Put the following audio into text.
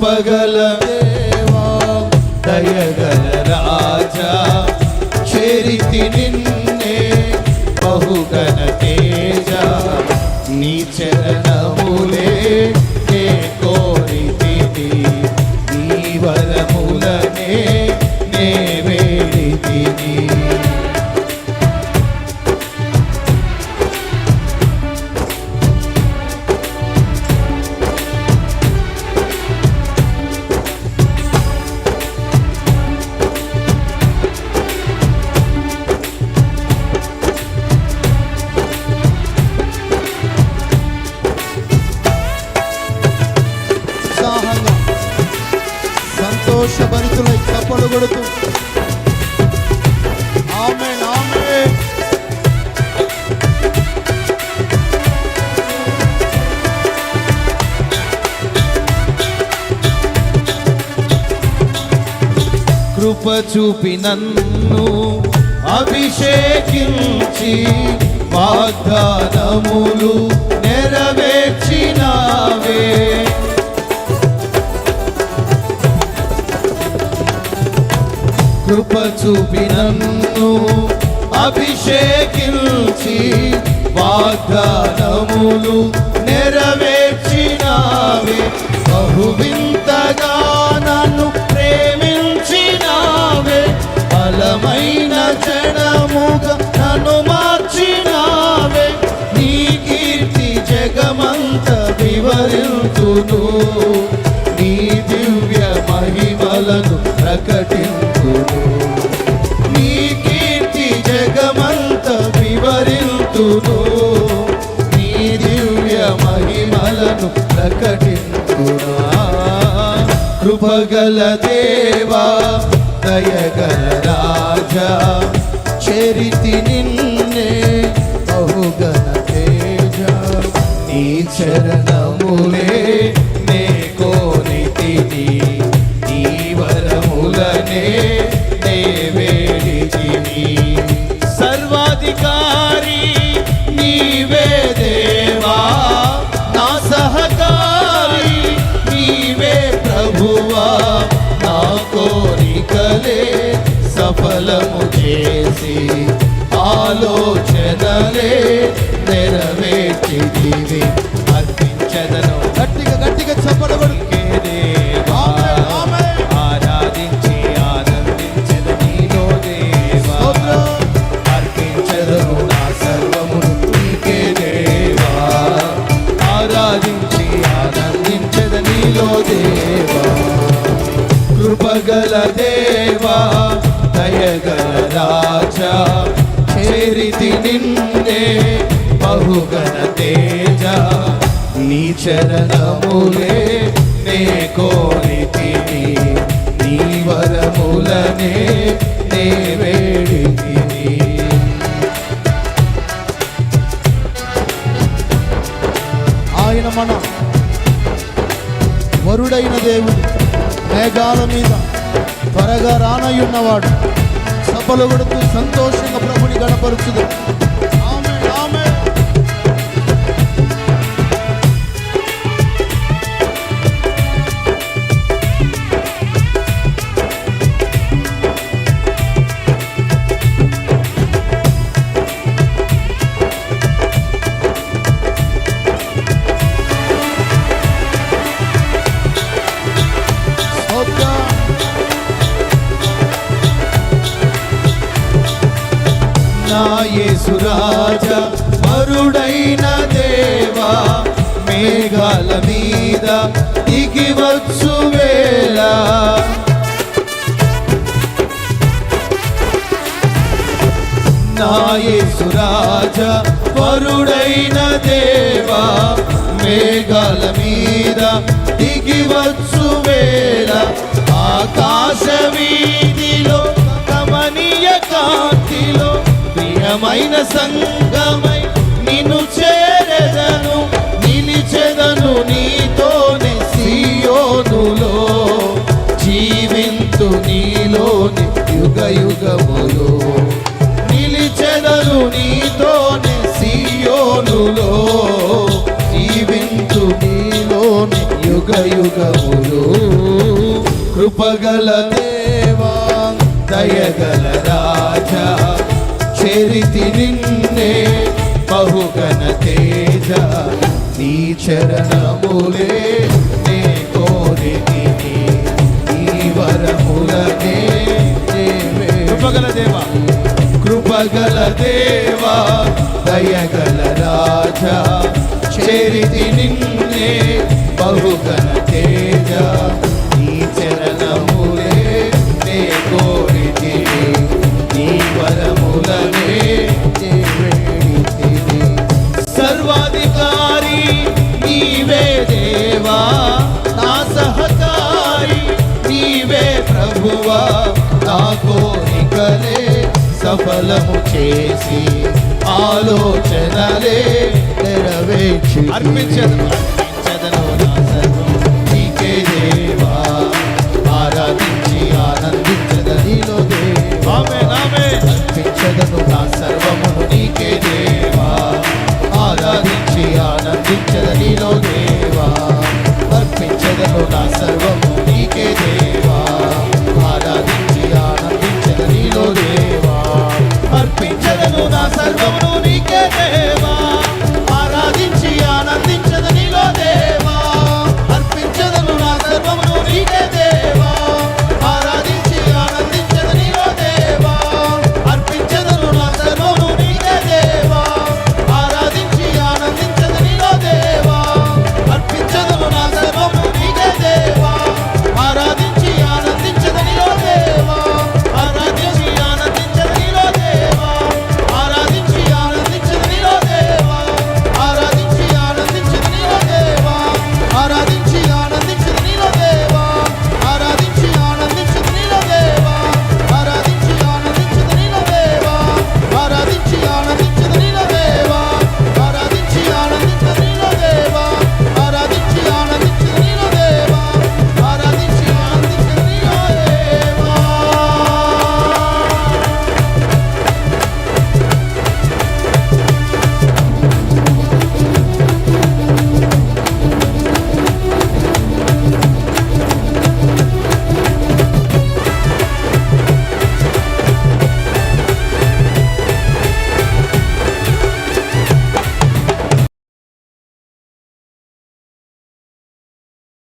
పగల దేవా దయగల రాజా చేరితి నిన్నే బహుగన తేజ నీ చరణములే నే సంతోషభరితులై చప్పలు కొడుతూ ఆమేన్ ఆమేన్. కృప చూపి నన్ను అభిషేకించి వాగ్దానములు నెరవేర్చినా కృప చూపినన్ను అభిషేకించి వాగ్దానములు నెరవేర్చినావే. బహువింతగా నన్ను ప్రేమించినావే. బలమైన జనముగా నన్ను మార్చినావే. నీ కీర్తి జగమంత వివరించును. నీ దివ్య మహిమలను ప్రకటింతును మహిమలను కృపగల దేవా దయగల రాజా చరితి నిన్నే బహుగన తేజ. నీ చరణములే సఫలము చేసి ఆలోచనలే నెరవేర్చిదివి అర్పించదను. గట్టిగా గట్టిగా ఆమేన్. ఆరాధించి ఆనందించదు నీలో దేవా. అర్పించదను నా సర్వమును నీకే దేవా. ఆరాధించి ఆనందించద నీలో దేవా. కృపగల దేవా చేరితి బహుగణ తేజ నీ చరణములే నే కోరితిని నీ వరములనే నే వేడితిని ఆయన మన వరుడైన దేవుడు మేఘాల మీద త్వరగా రానయ్యున్నవాడు సభలు కొడుతూ సంతోషంగా ప్రభుని గణపరుచుదాం నా యేసురాజ మరుడైన దేవా మేఘాల మీద దిగి వచ్చు వేళ. నా యేసురాజ వరుడైన దేవా మేఘాల మీద దిగి వచ్చు వేళ. ఆకాశ ప్రియమైన సంగమై నిన్ను చేరెదను నిలిచెదను నీతోనే సియోనులో. జీవింతు నీలోని యుగ యుగములో. నిలిచెదను నీతోనే సియోనులో. జీవింతు నీలోని యుగ యుగములు. కృపగల దేవా దయగల రాజా. చరితి నిన్నే బహుగన తేజ. నీ చరణములే నే కోరితి ఈ వరములనే కృపగల దేవా. కృపగల దేవా దయగల రాజా. చేరితి నిన్నే బహుగన నా కోరికలే సఫలము చేసి ఆలోచనలే నెరవేర్చి అర్పించదను. అర్పించదను నా సర్వం నీకే దేవా. ఆరాధించి ఆనందించదనిలో